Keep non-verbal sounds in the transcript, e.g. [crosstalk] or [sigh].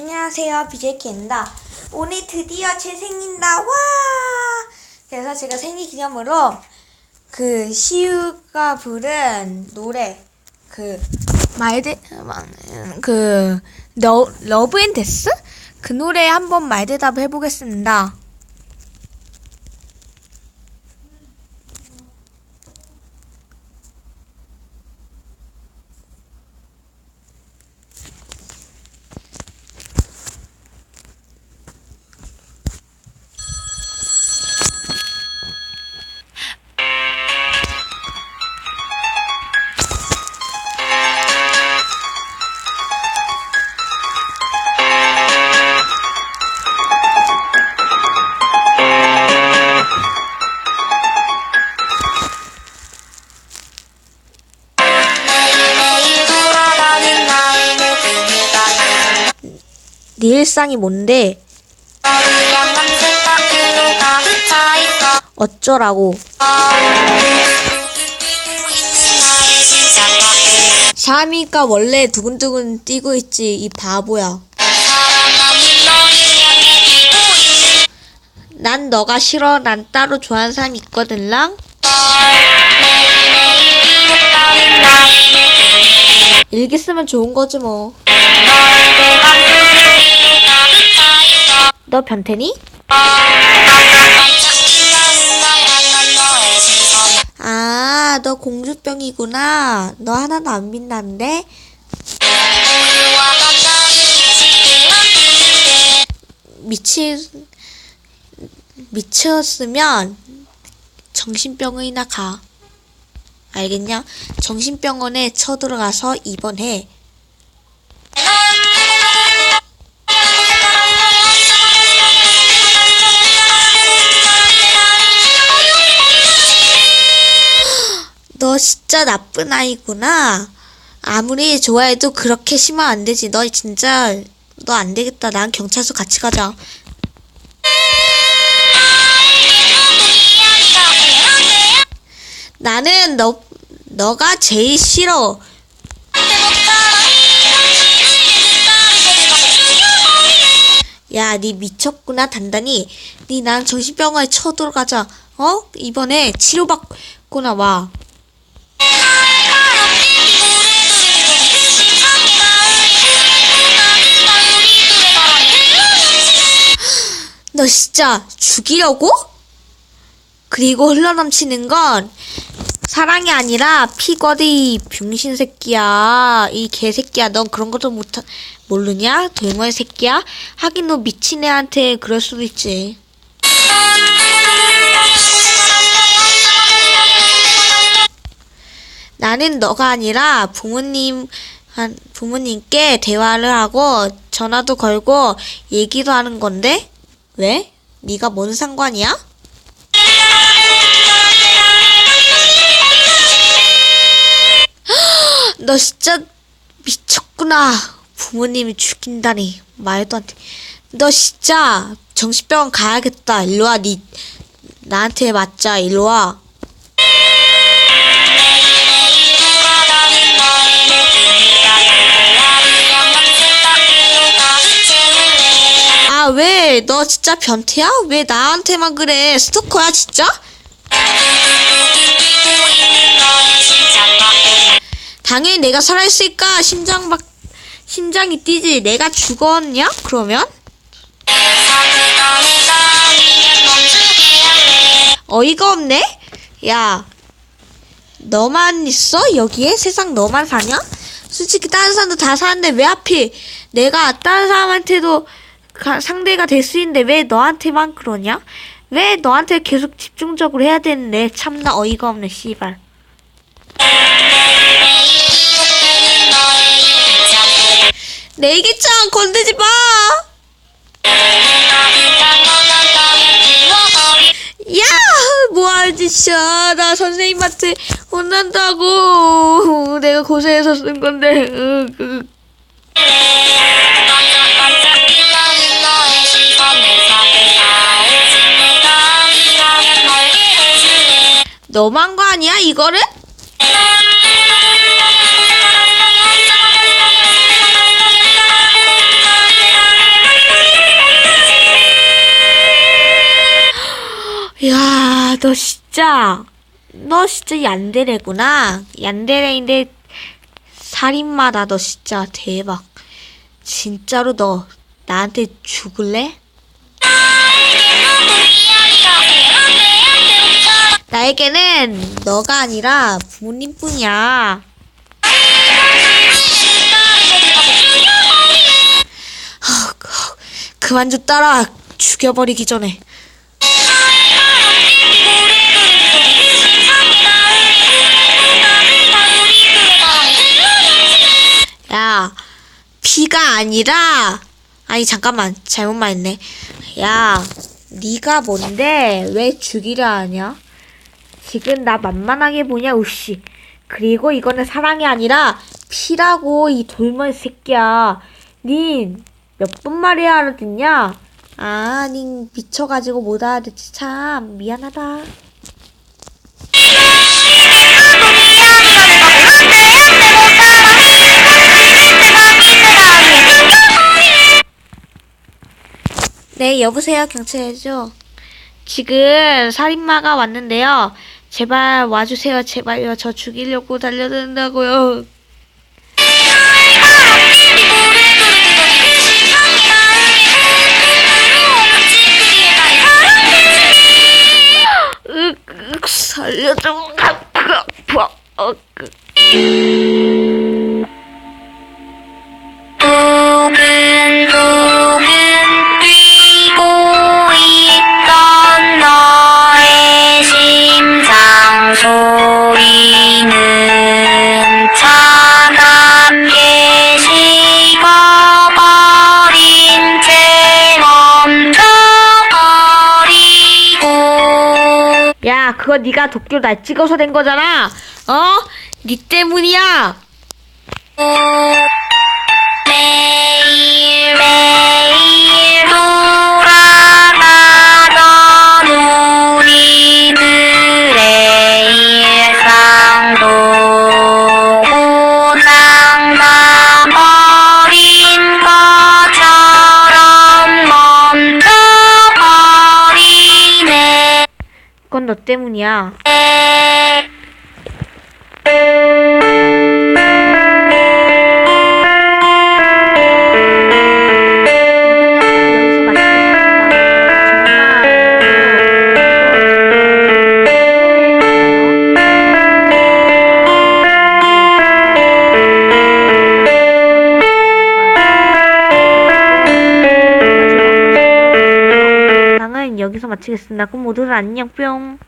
안녕하세요. BJK입니다. 오늘 드디어 제 생일다. 와! 그래서 제가 생일 기념으로 그 시우가 부른 노래 그 말대 그 러, 러브 앤 데스 그 노래 한번 말 대답을 해보겠습니다. 네 일상이 뭔데? 어쩌라고? 샤미가 원래 두근두근 뛰고 있지 이 바보야. 난 너가 싫어. 난 따로 좋아하는 사람 있거든랑. 나의 모습이다 일기 쓰면 좋은 거지 뭐. 너 변태니? 아, 너 공주병이구나. 너 하나도 안 빛나는데? 미치, 미쳤으면 정신병원이나 가. 알겠냐? 정신병원에 쳐들어가서 입원해. 너 진짜 나쁜 아이구나. 아무리 좋아해도 그렇게 심하면 안 되지. 너 진짜, 너 안 되겠다. 난 경찰서 같이 가자. 나는 너, 너가 제일 싫어. 야, 니 미쳤구나, 단단히. 니 난 정신병원에 쳐들어가자. 어? 이번에 치료받고 나와. 너 진짜 죽이려고? 그리고 흘러넘치는 건 사랑이 아니라 피거리 병신 새끼야. 이 개새끼야. 넌 그런 것도 못 모르냐? 돌머리 새끼야. 하긴 너 미친 애한테 그럴 수도 있지. 나는 너가 아니라 부모님 한 부모님께 대화를 하고 전화도 걸고 얘기도 하는 건데 왜? 네가 뭔 상관이야? [gasps] 너 진짜 미쳤구나. 부모님이 죽인다니 말도 안 돼. 너 진짜 정신병원 가야겠다. 일로 와. 니 나한테 맞자. 일로 와. 너 진짜 변태야? 왜 나한테만 그래? 스토커야, 진짜? 당연히 내가 살아있으니까 심장 막, 심장이 뛰지. 내가 죽었냐? 그러면? 어이가 없네? 야, 너만 있어? 여기에? 세상 너만 사냐? 솔직히 다른 사람도 다 사는데 왜 하필 내가 다른 사람한테도 가- 상대가 될수 있는데 왜 너한테만 그러냐? 왜 너한테 계속 집중적으로 해야 되는데 참나 어이가 없네 씨발 내 일기장 건드지 마! 야! 뭐하는 짓이야. 나 선생님한테 혼난다고. 내가 고생해서 쓴 건데. 으, 으. 너무한 거 아니야 이거를? 야, 너 진짜, 너 진짜 얀데레구나. 얀데레인데, 살인마다 너 진짜 대박. 진짜로 너 나한테 죽을래? [laughs] 나에게는 너가 아니라 부모님뿐이야. 그만 좀 따라 죽여버리기 전에. 야, 피가 아니라 아니 잠깐만 잘못 말했네. 야, 네가 뭔데 왜 죽이려 하냐? 지금 나 만만하게 보냐 우씨. 그리고 이거는 사랑이 아니라 피라고 이 돌머리 새끼야. 닌몇번 말해야 알아듣냐? 아, 닌 미쳐가지고 못 알아듣지 참 미안하다. 네, 여보세요, 경찰이죠? 지금 살인마가 왔는데요. 제발 와주세요, 제발요. 저 죽이려고 달려든다고요. 으, 으, 살려줘. 야, 그거 네가 도끼로 날 찍어서 된 거잖아. 어? 네 때문이야. 매일 매일 너 때문이야. 여기서 마치겠습니다. 그럼 모두들 안녕 뿅.